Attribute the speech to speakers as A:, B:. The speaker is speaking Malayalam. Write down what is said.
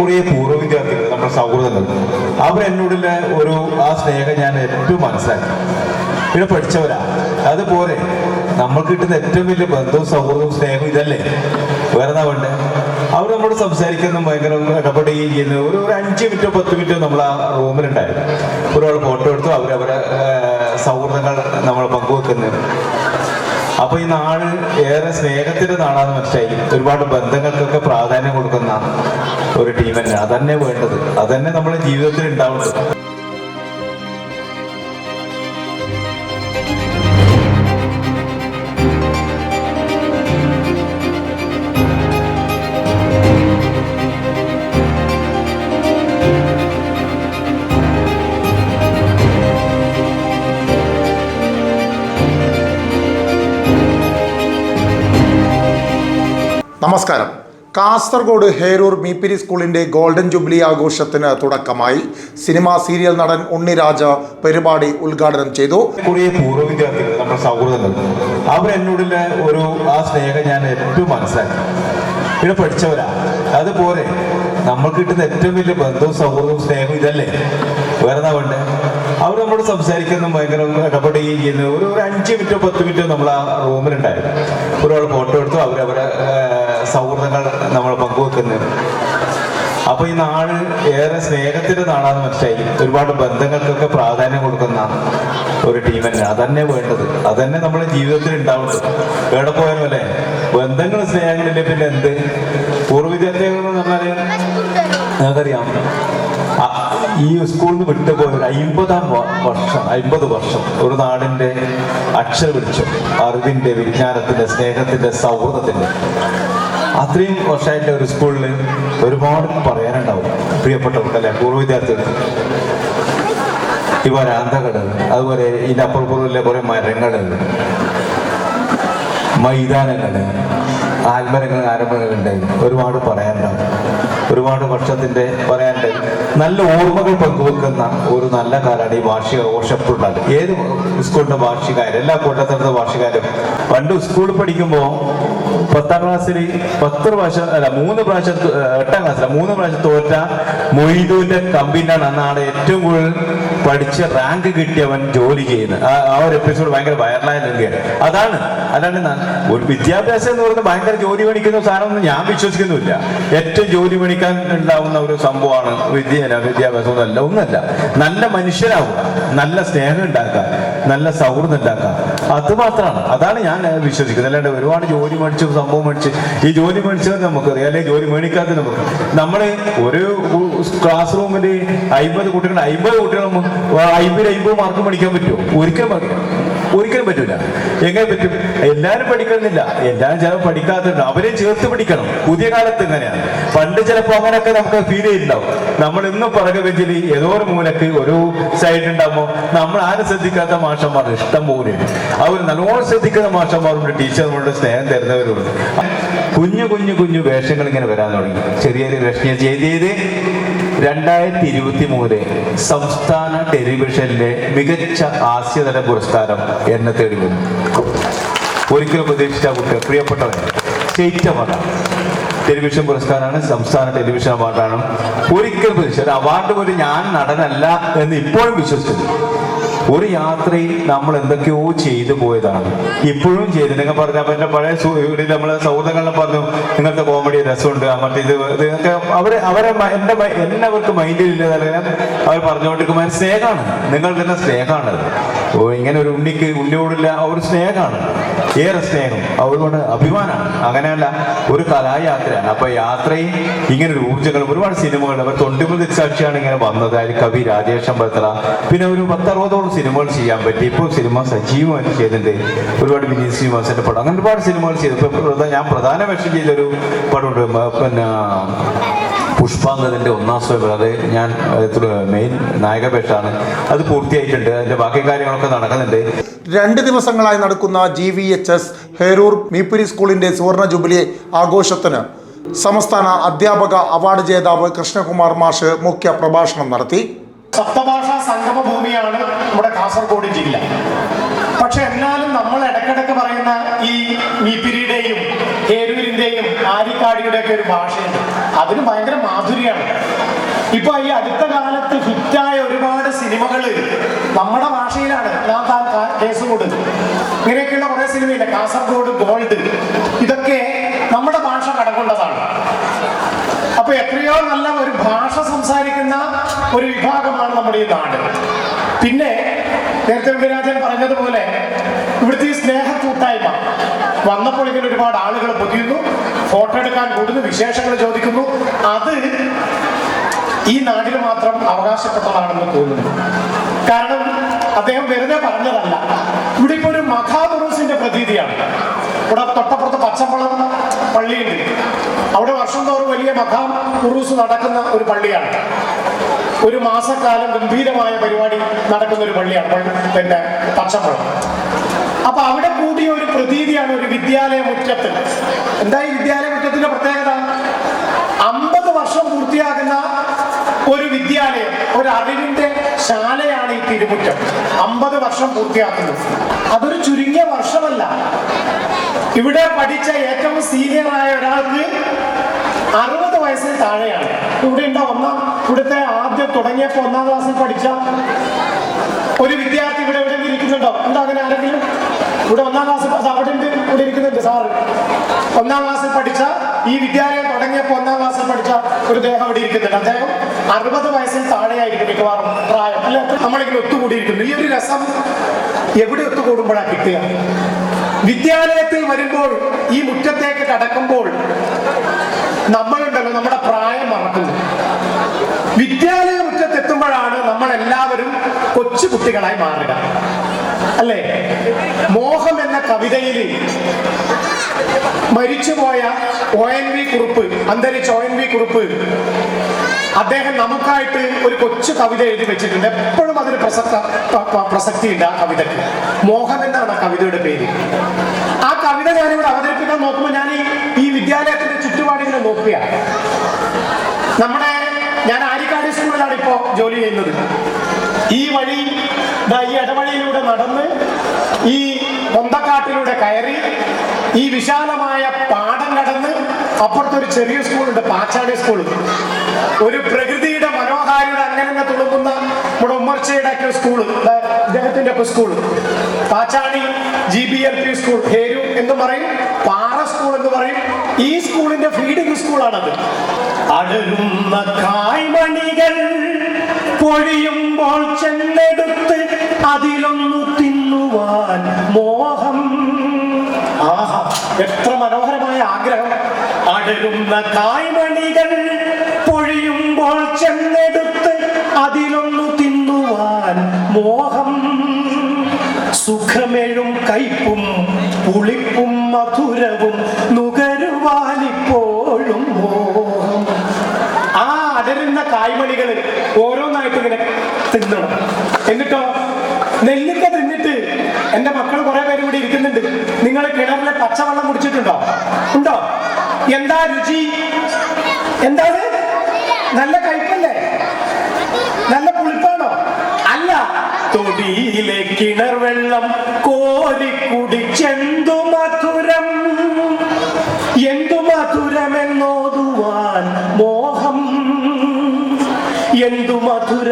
A: കുറേ പൂർവ വിദ്യാർത്ഥികൾ നമ്മുടെ സൗഹൃദങ്ങൾ. അവർ എന്നോടുള്ള ഒരു ആ സ്നേഹം ഞാൻ ഏറ്റവും മനസ്സിലാക്കി. പിന്നെ പഠിച്ചവരാ. അതുപോലെ നമ്മൾ കിട്ടുന്ന ഏറ്റവും വലിയ ബന്ധവും സൗഹൃദവും സ്നേഹവും ഇതല്ലേ? വേറെ എന്താ വേണ്ടേ? അവർ നമ്മോട് സംസാരിക്കുന്നു ഭയങ്കര ഇടപെടുകയും ചെയ്യുന്നു. ഒരു ഒരു അഞ്ച് മിനിറ്റോ പത്ത് മിനിറ്റോ നമ്മൾ ആ റൂമിലുണ്ടായിരുന്നു. ഒരാൾ ഫോട്ടോ എടുത്തു അവരവരെ ഏഹ്, സൗഹൃദങ്ങൾ നമ്മൾ പങ്കുവെക്കുന്നു. അപ്പൊ ഈ നാട് ഏറെ സ്നേഹത്തിന്റെ നാടാന്ന് മനസ്സിലായി. ഒരുപാട് ബന്ധങ്ങൾക്കൊക്കെ പ്രാധാന്യം കൊടുക്കുന്ന ഒരു ടീം തന്നെ അതന്നെ വേണ്ടത്. അതന്നെ നമ്മുടെ ജീവിതത്തിൽ ഉണ്ടാവുന്നത്
B: നമസ്കാരം. കാസർഗോഡ് ഹേരൂർ മീപ്പിരി സ്കൂളിന്റെ ഗോൾഡൻ ജൂബിലി ആഘോഷത്തിന് തുടക്കമായി സിനിമാ സീരിയൽ നടൻ ഉണ്ണിരാജ പരിപാടി ഉദ്ഘാടനം ചെയ്തു.
A: പൂർവ വിദ്യാർത്ഥികൾ നമ്മുടെ സൗഹൃദങ്ങൾ അവർ ഒരു ആ സ്നേഹം ഞാൻ ഏറ്റവും മനസ്സിലാക്കി. പിന്നെ പഠിച്ചവരാ. അതുപോലെ നമ്മൾക്ക് കിട്ടുന്ന ഏറ്റവും വലിയ ബന്ധവും സൗഹൃദവും സ്നേഹവും ഇതല്ലേ? വേറെ വേണ്ടേ? സംസാരിക്കുന്ന ഭയങ്കര ഇടപെടുകയും ചെയ്യുന്നു ഒരു ഒരു അഞ്ച് മിനിറ്റോ പത്ത് മിനിറ്റോ നമ്മൾ ആ റൂമിലുണ്ടായിരുന്നു. ഒരാൾ ഫോട്ടോ എടുത്തു അവരവരെ സൗഹൃദങ്ങൾ നമ്മൾ പങ്കുവെക്കുന്നു. അപ്പൊ ഈ നാട് ഏറെ സ്നേഹത്തിന്റെ നാടാന്ന് മനസ്സിലായി. ഒരുപാട് ബന്ധങ്ങൾക്കൊക്കെ പ്രാധാന്യം കൊടുക്കുന്ന ഒരു ടീം തന്നെ അതന്നെ വേണ്ടത്. അതന്നെ നമ്മുടെ ജീവിതത്തിൽ ഉണ്ടാവുന്നത് എവിടെ പോയാലും അല്ലേ? ബന്ധങ്ങൾ ഈ സ്കൂളിൽ നിന്ന് വിട്ടുപോയ ഒരു അമ്പതാം വർഷം അമ്പത് വർഷം ഒരു നാടിന്റെ അക്ഷര വെളിച്ചം. അറിവിന്റെ വിജ്ഞാനത്തിന്റെ സ്നേഹത്തിന്റെ സൗഹൃദത്തിന്റെ അത്രയും വർഷമായിട്ട് ഒരു സ്കൂളിൽ ഒരുപാട് പറയാനുണ്ടാവും. പ്രിയപ്പെട്ടവർക്ക് അല്ലെ പൂർവ വിദ്യാർത്ഥികൾ ഈ വരാന്തകൾ അതുപോലെ ഇതിന്റെ അപ്പുറപ്പുറമില്ല കുറെ മരങ്ങൾ മൈതാനങ്ങൾ ആൽമരങ്ങൾ ആരംഭങ്ങളുണ്ട്. ഒരുപാട് പറയാനുണ്ടാവും. ഒരുപാട് വർഷത്തിന്റെ പറയാനുണ്ട്. നല്ല ഓർമ്മകൾ പങ്കുവെക്കുന്ന ഒരു നല്ല കാലാണ് ഈ വാർഷിക ഓർഷപ്പുണ്ടാകും ഏത് സ്കൂളിന്റെ വാർഷികാരും എല്ലാ കൂട്ടത്തിലത്തെ വാർഷികാരും പണ്ട് സ്കൂളിൽ പഠിക്കുമ്പോൾ പത്താം ക്ലാസ്സിൽ പത്ത് പ്രാവശ്യം അല്ല മൂന്ന് പ്രാവശ്യം എട്ടാം ക്ലാസ്സിൽ മൂന്ന് പ്രാവശ്യം തോറ്റ മൊയ്തുവിന്റെ കമ്പിനാണ് അന്നാണ് ഏറ്റവും കൂടുതൽ പഠിച്ച് റാങ്ക് കിട്ടിയവൻ ജോലി ചെയ്യുന്നത്. ആ- ഒരു എപ്പിസോഡ് ഭയങ്കര വൈറലായ നൽകിയാണ് അതാണ് അല്ലാണ്ട് ഒരു വിദ്യാഭ്യാസം എന്ന് പറയുന്നത് ഭയങ്കര ജോലി മേടിക്കുന്ന സാധനമൊന്നും ഞാൻ വിശ്വസിക്കുന്നില്ല ഏറ്റവും ജോലി മേടിക്കാൻ ഉണ്ടാവുന്ന ഒരു സംഭവമാണ് വിദ്യ അല്ല, വിദ്യാഭ്യാസം ഒന്നല്ല ഒന്നല്ല നല്ല മനുഷ്യരാവുക നല്ല സ്നേഹം ഉണ്ടാക്കുക നല്ല സൗഹൃദം ഉണ്ടാക്കുക. അത് മാത്രമാണ്. അതാണ് ഞാൻ വിശ്വസിക്കുന്നത്. അല്ലാണ്ട് ഒരുപാട് ജോലി മേടിച്ച് സംഭവം മേടിച്ച് ഈ ജോലി മേടിച്ചത് നമുക്കറിയാം. അല്ലെങ്കിൽ ജോലി മേടിക്കാത്ത നമുക്ക്. നമ്മൾ ഒരു ക്ലാസ് റൂമിൽ അമ്പത് കുട്ടികൾ അമ്പത് കുട്ടികൾ അമ്പത് അമ്പത് മാർക്ക് മേടിക്കാൻ പറ്റുമോ? ഒരിക്കലും പറ്റില്ല ഒരിക്കലും പറ്റൂല. എങ്ങനെ പറ്റും? എല്ലാവരും പഠിക്കണമെന്നില്ല. എല്ലാവരും ചിലപ്പോൾ പഠിക്കാത്തുണ്ട് അവരെ ചേർത്ത് പഠിക്കണം പുതിയ കാലത്ത് ഇങ്ങനെയാണ്. പണ്ട് ചിലപ്പോൾ അങ്ങനെയൊക്കെ നമുക്ക് ഫീൽ ചെയ്തിട്ടുണ്ടാവും. നമ്മൾ ഇന്നും പുറകെ വെച്ചിൽ ഏതോ ഒരു മൂലക്ക് ഒരു സൈഡ് ഉണ്ടാകുമ്പോൾ നമ്മൾ ആരും ശ്രദ്ധിക്കാത്ത മാഷന്മാർ ഇഷ്ടം പോലെ അവർ നല്ലോണം ശ്രദ്ധിക്കുന്ന മാഷന്മാരുണ്ട് ടീച്ചർമാരുടെ സ്നേഹം തരുന്നവരുണ്ട് കുഞ്ഞു കുഞ്ഞു കുഞ്ഞു വേഷങ്ങൾ ഇങ്ങനെ വരാൻ തുടങ്ങി. ചെറിയ വേഷം ചെയ്ത് ചെയ്ത് രണ്ടായിരത്തി ഇരുപത്തി മൂന്ന് സംസ്ഥാന ടെലിവിഷനിലെ മികച്ച ഹാസ്യതല പുരസ്കാരം എന്നെ തേടി വന്നു. ഒരിക്കലും പ്രതീക്ഷിച്ച കുട്ടികൾ പ്രിയപ്പെട്ടവൻ സ്റ്റേറ്റ് അവാർഡാണ് ടെലിവിഷൻ പുരസ്കാരമാണ് സംസ്ഥാന ടെലിവിഷൻ അവാർഡാണ്. ഒരിക്കലും പ്രതീക്ഷിച്ച അവാർഡ് പോലും ഞാൻ നടനല്ല എന്ന് ഇപ്പോഴും വിശ്വസിക്കുന്നു. ഒരു യാത്രയിൽ നമ്മൾ എന്തൊക്കെയോ ചെയ്തു പോയതാണ്. ഇപ്പോഴും ചെയ്ത് നിങ്ങൾ പറഞ്ഞ അപ്പൊ എന്റെ പഴയ നമ്മൾ ഇവിടെ നമ്മളെ സൗഹൃദങ്ങളെ പറഞ്ഞു നിങ്ങൾക്ക് കോമഡി രസമുണ്ട് മറ്റേത് നിങ്ങൾക്ക് അവരെ അവരെ മ- എന്റെ മ- എന്നെ അവർക്ക് മൈൻഡിൽ ഇല്ലാതെ അവർ പറഞ്ഞുകൊണ്ടിരിക്കുമ്പോൾ സ്നേഹമാണ്. നിങ്ങൾ തന്നെ സ്നേഹമാണ്. ഓ ഇങ്ങനെ ഒരു ഉണ്ണിക്ക് ഉണ്ണിയോടില്ല ആ ഒരു സ്നേഹമാണ്. ഏറെ സ്നേഹം. അവരോട് അഭിമാനമാണ്. അങ്ങനെയല്ല ഒരു കലായാത്രയാണ് അപ്പൊ യാത്രയും ഇങ്ങനെ ഒരു ഊർജങ്ങൾ ഒരുപാട് സിനിമകൾ അവർ തൊണ്ടിമുൽ സാക്ഷിയാണ് ഇങ്ങനെ വന്നത്. അതിൽ കവി രാജേഷ് അമ്പലത്തറ. പിന്നെ ഒരു പത്തറുപതോളം സിനിമകൾ ചെയ്യാൻ പറ്റി. ഇപ്പോൾ സിനിമ സജീവമായിട്ട് ചെയ്തിട്ടുണ്ട് ഒരുപാട് വിനീത് ശ്രീനിവാസന്റെ പടം. അങ്ങനെ ഒരുപാട് സിനിമകൾ ചെയ്തു. ഇപ്പൊ ഞാൻ പ്രധാന വേഷം ചെയ്തൊരു പടമുണ്ട് പിന്നെ പുഷ്പാങ്കതിന്റെ ഒന്നാം സ്വയം അത് ഞാൻ മെയിൻ നായക വേഷമാണ് അത് പൂർത്തിയായിട്ടുണ്ട്. അതിന്റെ ബാക്കി കാര്യങ്ങളൊക്കെ നടക്കുന്നുണ്ട്.
B: രണ്ട് ദിവസങ്ങളായി നടക്കുന്ന G V H S Heroor Meepuri സ്കൂളിന്റെ സുവർണ ജൂബിലി ആഘോഷത്തിന് സംസ്ഥാന അധ്യാപക അവാർഡ് ജേതാവ് കൃഷ്ണകുമാർ മാഷ് മുഖ്യ പ്രഭാഷണം നടത്തി.
C: സപ്തഭാഷാ സംഗമ ഭൂമിയാണ് നമ്മുടെ കാസർഗോഡ് ജില്ല. പക്ഷെ എന്നാലും നമ്മൾ ഇടക്കിടക്ക് പറയുന്ന ഈ മീപ്പിരിയുടെയും ഹേരൂരിന്റെയും ആരിക്കാടിയുടെ ഒക്കെ ഒരു ഭാഷയുണ്ട്. അതിന് ഭയങ്കര മാധുര്യമാണ് ഇപ്പൊ ഈ അടുത്ത കാലത്ത് ഹിറ്റായ ഒരുപാട് സിനിമകൾ നമ്മുടെ ഭാഷയിലാണ്. ഞാൻ താൻ കാ- കേസുകൂട്. ഇങ്ങനെയൊക്കെയുള്ള കുറെ സിനിമയില്ല? കാസർഗോഡ് ഗോൾഡ്. ഇതൊക്കെ നമ്മുടെ ഭാഷ കടകൊണ്ടതാണ്. അപ്പൊ എത്രയോ നല്ല ഒരു ഭാഷ സംസാരിക്കുന്ന ഒരു വിഭാഗമാണ് നമ്മുടെ ഈ നാട്. പിന്നെ നേരത്തെ വിരാജൻ പറഞ്ഞതുപോലെ ഇവിടുത്തെ ഈ സ്നേഹ കൂട്ടായ്മ വന്നപ്പോൾ ഇങ്ങനെ ഒരുപാട് ആളുകൾ പൊതിയുന്നു. ഫോട്ടോ കൂടുതൽ വിശേഷങ്ങൾ ചോദിക്കുന്നു. അത് ഈ നാടിന് മാത്രം അവകാശപ്പെട്ടതാണെന്ന് തോന്നുന്നു. കാരണം അദ്ദേഹം വെറുതെ പറഞ്ഞതല്ല. ഇവിടെ ഇപ്പോൾ ഒരു മഖാബുറൂസിന്റെ പ്രതീതിയാണ്. ഇവിടെ തൊട്ടപ്പുറത്ത് പച്ചമ്പളം പള്ളിയുണ്ട്. അവിടെ വർഷം തോറും വലിയ മഖാം ഉറൂസ് നടക്കുന്ന ഒരു പള്ളിയാണ്. ഒരു മാസക്കാലം ഗംഭീരമായ പരിപാടി നടക്കുന്ന ഒരു പള്ളിയാണ്. പള്ളി- പിന്നെ പച്ചമ്പളം. അപ്പൊ അവിടെ കൂടിയ ഒരു പ്രതീതിയാണ് ഒരു വിദ്യാലയ മുറ്റത്ത്. എന്താ ഈ വിദ്യാലയ മുറ്റത്തിന്റെ പ്രത്യേകത? അമ്പത് വർഷം പൂർത്തിയാകുന്ന ഒരു വിദ്യാലയം ഒരു അറിവിന്റെ ശാലയാണ് ഈ തിരുമുറ്റം. അമ്പത് വർഷം പൂർത്തിയാക്കുന്നത് അതൊരു ചുരുങ്ങിയ വർഷമല്ല. ഇവിടെ പഠിച്ച ഏറ്റവും സീനിയറായ ഒരാൾക്ക് അറുപത് വയസ്സിന് താഴെയാണ്. ഇവിടെ ഉണ്ടോ ഒന്നാം ഇവിടുത്തെ ആദ്യം തുടങ്ങിയപ്പോൾ ഒന്നാം ക്ലാസ്സിൽ പഠിച്ച ഒരു വിദ്യാർത്ഥി ഇവിടെ എവിടെ ഇരിക്കുന്നുണ്ടോ? എന്താ അങ്ങനെ ആരെങ്കിലും? ഇവിടെ ഒന്നാം ക്ലാസ് അവിടെ കൂടെ ഇരിക്കുന്നുണ്ട് സാറ്. ഒന്നാം ക്ലാസ്സിൽ പഠിച്ച ഈ വിദ്യാലയം തുടങ്ങിയപ്പോൾ ഒന്നാം ക്ലാസ്സിൽ പഠിച്ച ഒരു ദേഹം അവിടെ ഇരിക്കുന്നുണ്ട്. അദ്ദേഹം അറുപത് വയസ്സിൽ താഴെയായിരിക്കും മിക്കവാറും പ്രായം. അല്ലെ? നമ്മളിങ്ങനെ ഒത്തുകൂടിയിരിക്കുന്നു. ഈ ഒരു രസം എവിടെ ഒത്തുകൂടുമ്പോഴാണ് കിട്ടുക? വിദ്യാലയത്തിൽ വരുമ്പോൾ ഈ മുറ്റത്തേക്ക് കടക്കുമ്പോൾ നമ്മളുണ്ടല്ലോ നമ്മുടെ പ്രായം മറക്കുന്നു. വിദ്യാലയ മുറ്റത്തെത്തുമ്പോഴാണ് നമ്മൾ എല്ലാവരും കൊച്ചു കുട്ടികളായി മാറുക. അല്ലേ? മോഹം എന്ന കവിതയിൽ മരിച്ചുപോയ ഒ എൻ വി കുറുപ്പ് അന്തരിച്ച ഒ എൻ വി കുറുപ്പ് അദ്ദേഹം നമുക്കായിട്ട് ഒരു കൊച്ചു കവിത എഴുതി വെച്ചിട്ടുണ്ട്. എപ്പോഴും അതിന് പ്രസക്ത പ്രസക്തിയുണ്ട് ആ കവിതയ്ക്ക്. മോഹം എന്നാണ് ആ കവിതയുടെ പേര്. ആ കവിത ഞാനിവിടെ അവതരിപ്പിക്കാൻ നോക്കുമ്പോൾ ഞാൻ ഈ വിദ്യാലയത്തിന്റെ ചുറ്റുപാടിങ്ങനെ നോക്കുക നമ്മുടെ ഞാൻ ആരിക്കാടി സ്കൂളിലാണ് ഇപ്പോ ജോലി ചെയ്യുന്നത്? ഈ വഴി ഈ ഇടവഴിയിലൂടെ നടന്ന് ഈ പൊന്തക്കാട്ടിലൂടെ കയറി ഈ വിശാലമായ പാടം കടന്ന് അപ്പുറത്തൊരു ചെറിയ സ്കൂളുണ്ട് പാച്ചാടി സ്കൂൾ ഒരു പ്രകൃതിയുടെ മനോഹാരിയുടെ അങ്ങനെ തുളുമ്പുന്ന നമ്മുടെ ഉമ്മർച്ചയുടെ ഒക്കെ സ്കൂൾ ഇദ്ദേഹത്തിന്റെ ഒക്കെ school Pachadi G B L P school ഹേരു എന്ന് പറയും പാറ സ്കൂൾ എന്ന് പറയും. ഈ സ്കൂളിന്റെ ഫീഡിംഗ് സ്കൂളാണത് കായ്മണികൾ പൊഴിയുമ്പോൾ ചെന്നെടുത്ത് അതിലൊന്നു തിന്നുവാൻ മോഹം. ആഹാ എത്ര മനോഹരമായ ആഗ്രഹം. അടരുന്ന കായ്മണികൾ പൊഴിയുമ്പോൾ ചെന്നെടുത്ത് അതിലൊന്നു തിന്നുവാൻ മോഹം. സുഖമേഴും കയ്പും പുളിപ്പും മധുരവും നുകരുവാനിപ്പോഴും ഇങ്ങനെ തിന്നണം. എന്നിട്ടോ? നെല്ലിക്ക തിന്നിട്ട് എന്റെ മക്കൾ കുറെ പേര് ഇവിടെ ഇരിക്കുന്നുണ്ട്. നിങ്ങൾ കിണറിലെ പച്ചവെള്ളം കുടിച്ചിട്ടുണ്ടോ? ഉണ്ടോ? എന്താ രുചി? എന്താണ്? നല്ല കഴിപ്പല്ലേ നല്ല പുളിപ്പാണോ? അല്ല. തൊടിയിലെ കിണർ വെള്ളം കോരി കുടിച്ചെന്തു മധുരം. എന്തു മധുരമെന്നോതുവാൻ മോഹം ಎಂದು ಮಧುರ